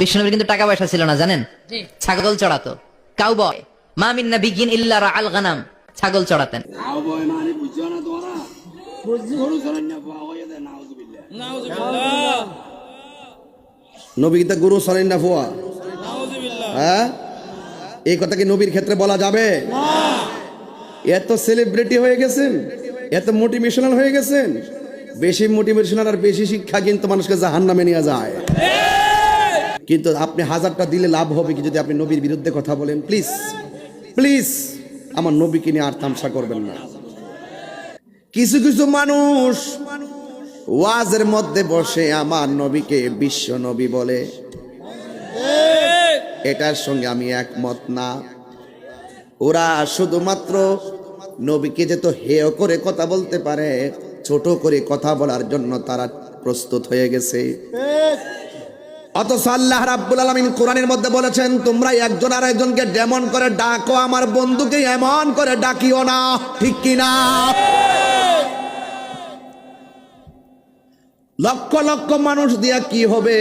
বিষ্ণুনবীর কিন্তু টাকা পয়সা ছিল না জানেন? ছাগল চড়াতো। কাউ বয় মা মিন্না বিগিন ইল্লা আল গানাম। ছাগল চড়াতেন। না না নবী গীতা গুরু সরেন না ফুয়া হ্যাঁ? এই কথা কি নবীর ক্ষেত্রে বলা যাবে? এত সেলিব্রিটি হয়ে গেছেন এত মোটিভেশনাল হয়ে গেছেন বেশি মোটিভেশনাল আর বেশি শিক্ষা কিন্তু মানুষকে জাহান নামে নিয়ে যায়। কিন্তু আপনি হাজারটা দিলে লাভ হবে কি যদি আপনি নবীর বিরুদ্ধে কথা বলেন? প্লিজ প্লিজ আমার নবীকে নিয়ে আর তামসা করবেন না। কিছু কিছু মানুষ ওয়াজের মধ্যে বসে আমার নবীকে বিশ্ব নবী বলে। এটার সঙ্গে আমি একমত না। ওরা শুধুমাত্র নবীকে যে তো হেয় করে কথা বলতে পারে, ছোট করে কথা বলার জন্য তারা প্রস্তুত হয়ে গেছে। অথচ আল্লাহ রাব্বুল আলামিন কোরআনের মধ্যে বলেছেন তোমরা একজন আর একজনকে ডেমন করে ডাকো, আমার বন্ধুকে এমন করে ডাকিও না। ঠিক কি না লক্ষ লক্ষ মানুষ দিয়া কি হবে?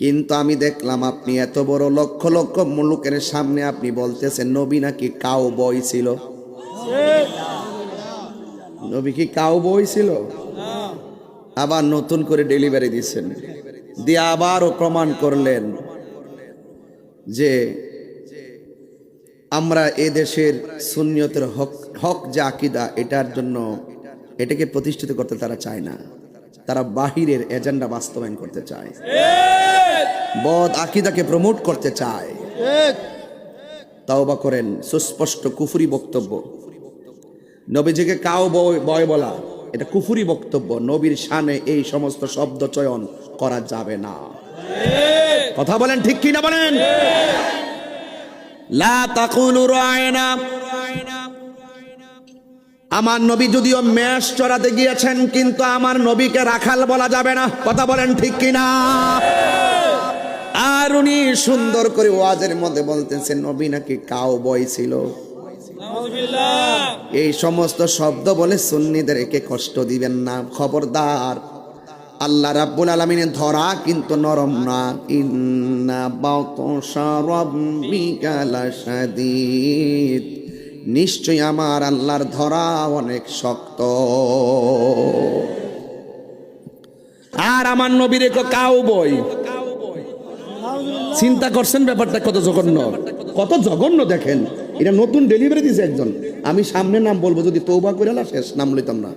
কিন্তু আমি দেখলাম আপনি এত বড় লক্ষ লক্ষ মুলুকের সামনে আপনি বলতেছেন, নবী নাকি কাউ বই ছিল? নবী কি কাউ বই ছিল? আবার নতুন করে ডেলিভারি দিচ্ছেন। দিয়ে আবারও প্রমাণ করলেন যে আমরা এ দেশের সুন্নিয়তের হক হক যে আকিদা, এটার জন্য এটাকে প্রতিষ্ঠিত করতে তারা চায় না। তারা বাহিরের এজেন্ডা বাস্তবায়ন করতে চায়। বদ আকিদাকে প্রমোট করতে চায়। তাওবা করেন সুস্পষ্ট কুফুরি বক্তব্য। নবীজিকে কাউ বয় বলা। এটা কুফুরি বক্তব্য। নবীর শানে এই সমস্ত শব্দ চয়ন করা যাবে না। কথা বলেন ঠিক কি না বলেন? আমার নবী যদিও মেষ চড়াতে গিয়েছেন, কিন্তু আমার নবীকে রাখাল বলা যাবে না। কথা বলেন ঠিক কিনা আর উনি সুন্দর করে ওয়াজের মধ্যে বলতেছেন, নবী নাকি কাউ বই ছিল এই সমস্ত শব্দ বলে সুন্নিদের একে কষ্ট দিবেন না। খবরদার। আল্লাহ রাব্বুল আলামিনের ধরা কিন্তু নরম না। ইন্না নিশ্চয় আমার আল্লাহর ধরা অনেক শক্ত। আর আমার নবীর এক কাউ বই চিন্তা করছেন ব্যাপারটা কত জঘন্য। কত জঘন্য দেখেন। এটা নতুন ডেলিভারি দিছে একজন। আমি সামনে নাম বলব যদি তৌবা করে না শেষ নাম লইতাম না।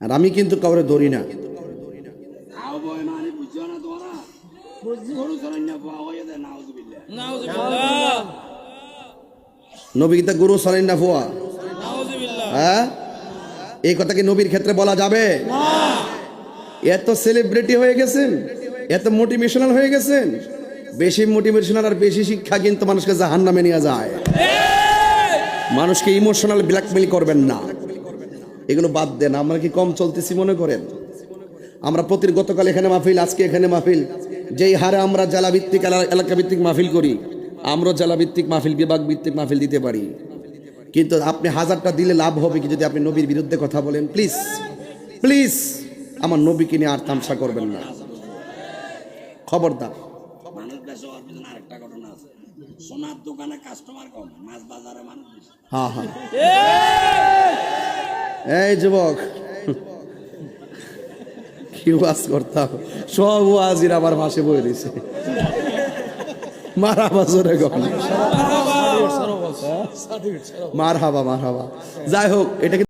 আর আমি কিন্তু কাউরে ধরি না। Cowboy বুঝছ না তোমরা গরু চলেন না পাওয়া যায় নাউজুবিল্লাহ নবী গীতা গুরু সলেন না ফুয়া? হ্যাঁ? এই কথা কি নবীর ক্ষেত্রে বলা যাবে? এত সেলিব্রিটি হয়ে গেছেন এত মোটিভেশনাল হয়ে গেছেন। বেশি মোটিভেশনাল আর বেশি শিক্ষা কিন্তু মানুষকে জাহান নামে নিয়ে যায়। মানুষকে ইমোশনাল ব্ল্যাকমেল করবেন না। এগুলো বাদ দেন, আমরা কি কম চলতেছি মনে করেন? আমরা প্রতির গতকাল এখানে মাহফিল, আজকে এখানে মাহফিল। যেই হারে আমরা জেলা ভিত্তিক এলা- এলাকা ভিত্তিক মাহফিল করি আমরা জেলা ভিত্তিক মাহফিল বিভাগ ভিত্তিক মাহফিল দিতে পারি। কিন্তু আপনি হাজারটা দিলে লাভ হবে কি যদি আপনি নবীর বিরুদ্ধে কথা বলেন? প্লিজ প্লিজ আমার নবীকে নিয়ে আর তামসা করবেন না। খবরদার। বেশি হওয়ার পিছনে আরেকটা ঘটনা আছে। সোনার দোকানে কাস্টমার কম মাছ বাজারে মানুষ হ্যাঁ হ্যাঁ এই যুবক। কি ওয়াজ করতাম সব ওয়াজির আমার ভাসে বয়ে দিছে। মারা বাজরে গন মার হাবা মার হাবা যাই হোক এটা কিন্তু